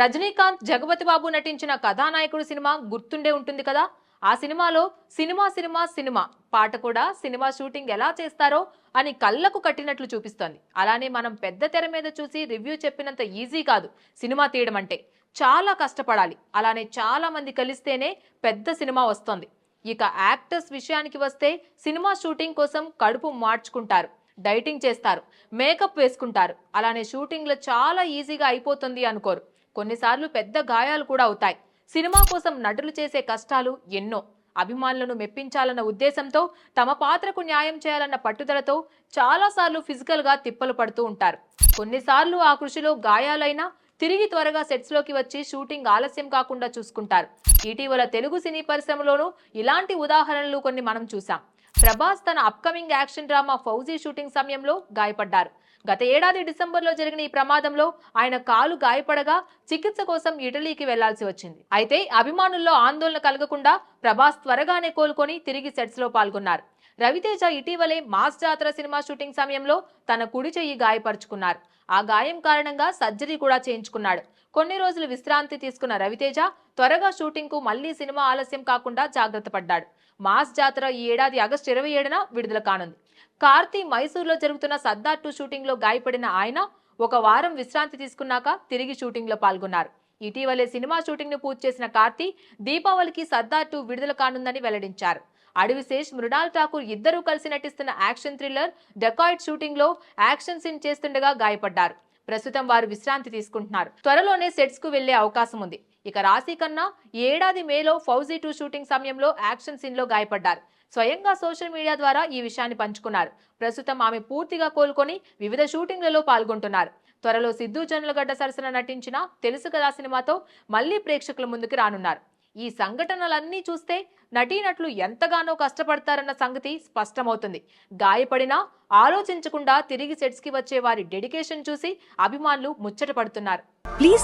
రజనీకాంత్ జగపతి బాబు నటించిన కథానాయకుడు సినిమా గుర్తుండే ఉంటుంది కదా? ఆ సినిమాలో సినిమా సినిమా సినిమా పాట కూడా సినిమా షూటింగ్ ఎలా చేస్తారో అని కళ్ళకు కట్టినట్లు చూపిస్తోంది. అలానే మనం పెద్ద తెర మీద చూసి రివ్యూ చెప్పినంత ఈజీ కాదు. సినిమా తీయడం అంటే చాలా కష్టపడాలి. అలానే చాలా మంది కలిస్తేనే పెద్ద సినిమా వస్తోంది. ఇక యాక్టర్స్ విషయానికి వస్తే సినిమా షూటింగ్ కోసం కడుపు మార్చుకుంటారు. డైటింగ్ చేస్తారు. మేకప్ వేసుకుంటారు. అలానే షూటింగ్లో చాలా ఈజీగా అయిపోతుంది అనుకోరు. కొన్నిసార్లు పెద్ద గాయాలు కూడా అవుతాయి. సినిమా కోసం నటులు చేసే కష్టాలు ఎన్నో. అభిమానులను మెప్పించాలన్న ఉద్దేశంతో తమ పాత్రకు న్యాయం చేయాలన్న పట్టుదలతో చాలాసార్లు ఫిజికల్గా తిప్పలు పడుతూ ఉంటారు. కొన్నిసార్లు ఆ కృషిలో గాయాలైనా తిరిగి త్వరగా సెట్స్లోకి వచ్చి షూటింగ్ ఆలస్యం కాకుండా చూసుకుంటారు. ఇటీవల తెలుగు సినీ పరిశ్రమలోనూ ఇలాంటి ఉదాహరణలు కొన్ని మనం చూసాం ప్రభాస్ తన upcoming action drama Fauji shooting సమయంలో గాయపడ్డారు. గత ఏడాది డిసెంబర్లో జరిగిన ఈ ప్రమాదంలో ఆయన కాలు గాయపడగా చికిత్స కోసం ఇటలీకి వెళ్ళాల్సి వచ్చింది. అయితే అభిమానుల్లో ఆందోళన కలగకుండా ప్రభాస్ త్వరగానే కోలుకొని తిరిగి సెట్స్లో పాల్గొన్నారు. రవితేజ ఇటీవలే మాస్ జాతర సినిమా షూటింగ్ సమయంలో తన కుడి చెయ్యి గాయపరుచుకున్నారు. ఆ గాయం కారణంగా సర్జరీ కూడా చేయించుకున్నాడు. కొన్ని రోజులు విశ్రాంతి తీసుకున్న రవితేజ త్వరగా షూటింగ్కు మళ్ళీ సినిమా ఆలస్యం కాకుండా జాగ్రత్త పడ్డాడు. మాస్ జాతర ఈ ఏడాది ఆగస్టు ఇరవై ఏడున విడుదల కానుంది. కార్తీ మైసూర్లో జరుగుతున్న సర్దార్ టూ షూటింగ్లో గాయపడిన ఆయన ఒక వారం విశ్రాంతి తీసుకున్నాక తిరిగి షూటింగ్లో పాల్గొన్నారు. ఇటీవలే సినిమా షూటింగ్ను పూర్తి చేసిన కార్తీ దీపావళికి సర్దార్ టూ విడుదల కానుందని వెల్లడించారు. అడవిశేష్ మృణాల్ ఠాకూర్ ఇద్దరూ కలిసి నటిస్తున్న యాక్షన్ థ్రిల్లర్ డెకాయిట్ షూటింగ్లో యాక్షన్ సీన్ చేస్తుండగా గాయపడ్డారు. ప్రస్తుతం వారు విశ్రాంతి తీసుకుంటున్నారు. త్వరలోనే సెట్స్కు వెళ్ళే అవకాశం ఉంది. ఇక రాశి కన్నా ఏడాది మేలో ఫౌజీ టూ షూటింగ్ సమయంలో యాక్షన్ సీన్లో గాయపడ్డారు. స్వయంగా సోషల్ మీడియా ద్వారా ఈ విషయాన్ని పంచుకున్నారు. ప్రస్తుతం ఆమె పూర్తిగా కోలుకొని వివిధ షూటింగ్లలో పాల్గొంటున్నారు. త్వరలో సిద్ధు జనులగడ్డ సరసన నటించిన తెలుసు కదా సినిమాతో మళ్ళీ ప్రేక్షకుల ముందుకు రానున్నారు. ఈ సంఘటనలన్నీ చూస్తే నటీనటులు ఎంతగానో కష్టపడతారన్న సంగతి స్పష్టమవుతుంది గాయపడినా ఆలోచించకుండా తిరిగి సెట్స్కి వచ్చే వారి డెడికేషన్ చూసి అభిమానులు ముచ్చట పడుతున్నారు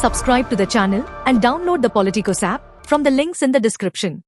subscribe to to the channel and download the Politicos app from the links in the.